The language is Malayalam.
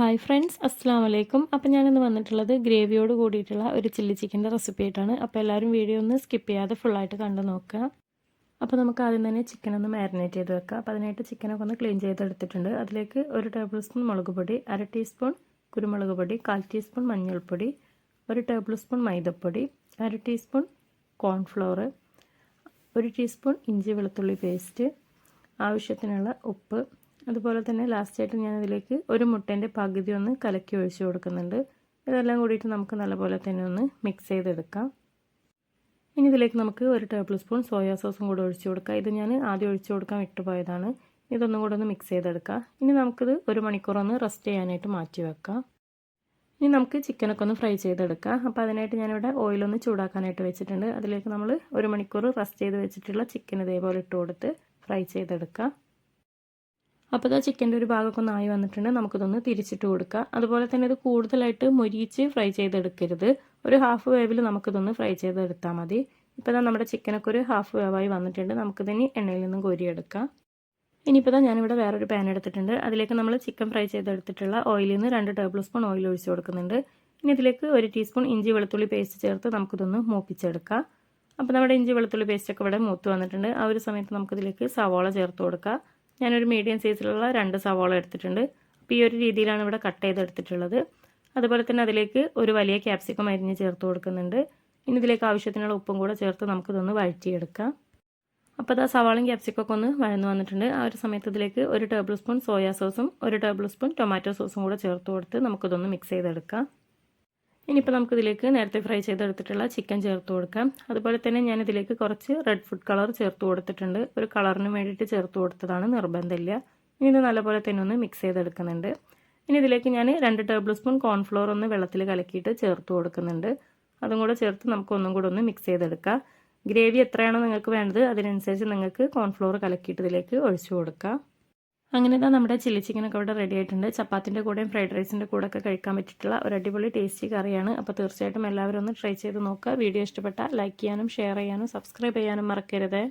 ഹായ് ഫ്രണ്ട്സ് അസ്സാം വലൈക്കും അപ്പോൾ ഞാനിന്ന് വന്നിട്ടുള്ളത് ഗ്രേവിയോട് കൂടിയിട്ടുള്ള ഒരു ചില്ലി ചിക്കന്റെ റെസിപ്പി ആയിട്ടാണ്. അപ്പോൾ എല്ലാവരും വീഡിയോ ഒന്ന് സ്കിപ്പ് ചെയ്യാതെ ഫുള്ളായിട്ട് കണ്ടു നോക്കുക. അപ്പോൾ നമുക്ക് ആദ്യം തന്നെ ചിക്കൻ ഒന്ന് മാരിനേറ്റ് ചെയ്ത് വെക്കുക അപ്പോൾ അതിനായിട്ട് ചിക്കനൊക്കെ ഒന്ന് ക്ലീൻ ചെയ്തെടുത്തിട്ടുണ്ട്. അതിലേക്ക് ഒരു ടേബിൾ സ്പൂൺ മുളക് പൊടി അര ടീസ്പൂൺ കുരുമുളക് പൊടി കാൽ ടീസ്പൂൺ മഞ്ഞൾപ്പൊടി ഒരു ടേബിൾ സ്പൂൺ മൈദപ്പൊടി അര ടീസ്പൂൺ കോൺഫ്ലോർ ഒരു ടീസ്പൂൺ ഇഞ്ചി വെളുത്തുള്ളി പേസ്റ്റ് ആവശ്യത്തിനുള്ള ഉപ്പ് അതുപോലെ തന്നെ ലാസ്റ്റായിട്ട് ഞാനതിലേക്ക് ഒരു മുട്ടേന്റെ പകുതി ഒന്ന് കലക്കി ഒഴിച്ചു കൊടുക്കുന്നുണ്ട്. ഇതെല്ലാം കൂടിയിട്ട് നമുക്ക് നല്ലപോലെ തന്നെ ഒന്ന് മിക്സ് ചെയ്തെടുക്കാം. ഇനി ഇതിലേക്ക് നമുക്ക് ഒരു ടേബിൾ സ്പൂൺ സോയാ സോസും കൂടെ ഒഴിച്ചു കൊടുക്കാം. ഇത് ഞാൻ ആദ്യം ഒഴിച്ചു കൊടുക്കാൻ വിട്ടുപോയതാണ്. ഇതൊന്നും കൂടെ ഒന്ന് മിക്സ് ചെയ്തെടുക്കാം. ഇനി നമുക്കിത് ഒരു മണിക്കൂർ ഒന്ന് റെസ്റ്റ് ചെയ്യാനായിട്ട് മാറ്റി വെക്കാം. ഇനി നമുക്ക് ചിക്കനൊക്കെ ഒന്ന് ഫ്രൈ ചെയ്തെടുക്കാം. അപ്പോൾ അതിനായിട്ട് ഞാനിവിടെ ഓയിലൊന്ന് ചൂടാക്കാനായിട്ട് വെച്ചിട്ടുണ്ട്. അതിലേക്ക് നമ്മൾ ഒരു മണിക്കൂർ റെസ്റ്റ് ചെയ്ത് വെച്ചിട്ടുള്ള ചിക്കൻ ഇതേപോലെ ഇട്ട് കൊടുത്ത് ഫ്രൈ ചെയ്തെടുക്കാം. അപ്പോൾ ഇതാ ചിക്കന്റെ ഒരു ഭാഗമൊക്കെ ഒന്ന് ആയി വന്നിട്ടുണ്ട്. നമുക്കിതൊന്ന് തിരിച്ചിട്ട് കൊടുക്കാം. അതുപോലെ തന്നെ ഇത് കൂടുതലായിട്ട് മൊരിയിച്ച് ഫ്രൈ ചെയ്തെടുക്കരുത്. ഒരു ഹാഫ് വേവിൽ നമുക്കിതൊന്ന് ഫ്രൈ ചെയ്തെടുത്താൽ മതി. ഇപ്പോൾ ഇതാ നമ്മുടെ ചിക്കനൊക്കെ ഒരു ഹാഫ് വേവായി വന്നിട്ടുണ്ട്. നമുക്കിതിനി എണ്ണയിൽ നിന്നും കോരിയെടുക്കാം. ഇനിയിപ്പോൾ ഞാനിവിടെ വേറൊരു പാൻ എടുത്തിട്ടുണ്ട്. അതിലേക്ക് നമ്മൾ ചിക്കൻ ഫ്രൈ ചെയ്തെടുത്തിട്ടുള്ള ഓയിലിൽ നിന്ന് രണ്ട് ടേബിൾ സ്പൂൺ ഓയിൽ ഒഴിച്ച് കൊടുക്കുന്നുണ്ട്. ഇനി ഇതിലേക്ക് ഒരു ടീസ്പൂൺ ഇഞ്ചി വെളുത്തുള്ളി പേസ്റ്റ് ചേർത്ത് നമുക്കിതൊന്ന് മൂപ്പിച്ചെടുക്കാം. അപ്പോൾ നമ്മുടെ ഇഞ്ചി വെളുത്തുള്ളി പേസ്റ്റൊക്കെ ഇവിടെ മൂത്ത് വന്നിട്ടുണ്ട്. ആ ഒരു സമയത്ത് നമുക്കിതിലേക്ക് സവോള ചേർത്ത് കൊടുക്കാം. ഞാനൊരു മീഡിയം സൈസിലുള്ള രണ്ട് സവാള എടുത്തിട്ടുണ്ട്. അപ്പോൾ ഈ ഒരു രീതിയിലാണ് ഇവിടെ കട്ട് ചെയ്തെടുത്തിട്ടുള്ളത്. അതുപോലെ തന്നെ അതിലേക്ക് ഒരു വലിയ ക്യാപ്സിക്കം അരിഞ്ഞ് ചേർത്ത് കൊടുക്കുന്നുണ്ട്. ഇനി ഇതിലേക്ക് ആവശ്യത്തിനുള്ള ഉപ്പും കൂടെ ചേർത്ത് നമുക്കിതൊന്ന് വഴറ്റിയെടുക്കാം. അപ്പോൾ അത് ആ സവാളയും ക്യാപ്സിക്കൊക്കെ ഒന്ന് വഴന്നു വന്നിട്ടുണ്ട്. ആ ഒരു സമയത്ത് ഇതിലേക്ക് ഒരു ടേബിൾ സ്പൂൺ സോയാ സോസും ഒരു ടേബിൾ സ്പൂൺ ടൊമാറ്റോ സോസും കൂടെ ചേർത്ത് കൊടുത്ത് നമുക്കിതൊന്ന് മിക്സ് ചെയ്തെടുക്കാം. ഇനിയിപ്പോൾ നമുക്കിതിലേക്ക് നേരത്തെ ഫ്രൈ ചെയ്തെടുത്തിട്ടുള്ള ചിക്കൻ ചേർത്ത് കൊടുക്കാം. അതുപോലെ തന്നെ ഞാൻ ഇതിലേക്ക് കുറച്ച് റെഡ് ഫുഡ് കളർ ചേർത്ത് കൊടുത്തിട്ടുണ്ട്. ഒരു കളറിന് വേണ്ടിയിട്ട് ചേർത്ത് കൊടുത്തതാണ് നിർബന്ധമില്ല. ഇനി ഇത് നല്ലപോലെ തന്നെ ഒന്ന് മിക്സ് ചെയ്തെടുക്കുന്നുണ്ട്. ഇനി ഇതിലേക്ക് ഞാൻ രണ്ട് ടേബിൾ സ്പൂൺ കോൺഫ്ലോർ ഒന്ന് വെള്ളത്തിൽ കലക്കിയിട്ട് ചേർത്ത് കൊടുക്കുന്നുണ്ട്. അതും കൂടെ ചേർത്ത് നമുക്ക് ഒന്നും കൂടെ ഒന്ന് മിക്സ് ചെയ്തെടുക്കാം. ഗ്രേവി എത്രയാണോ നിങ്ങൾക്ക് വേണ്ടത് അതിനനുസരിച്ച് നിങ്ങൾക്ക് കോൺഫ്ലോർ കലക്കിയിട്ട് ഇതിലേക്ക് ഒഴിച്ചു കൊടുക്കാം. അങ്ങനെ തന്നെ നമ്മുടെ ചില്ലി ചിക്കനൊക്കെ ഇവിടെ റെഡി ആയിട്ടുണ്ട്. ചപ്പാത്തിന്റെ കൂടെയും ഫ്രൈഡ് റൈസിന്റെ കൂടെ ഒക്കെ കഴിക്കാൻ പറ്റിയിട്ടുള്ള ഒരു അടിപൊളി ടേസ്റ്റി കറിയാണ്. അപ്പോൾ തീർച്ചയായിട്ടും എല്ലാവരും ഒന്ന് ട്രൈ ചെയ്ത് നോക്കുക. വീഡിയോ ഇഷ്ടപ്പെട്ടാൽ ലൈക്ക് ചെയ്യാനും ഷെയർ ചെയ്യാനും സബ്സ്ക്രൈബ് ചെയ്യാനും മറക്കരുത്.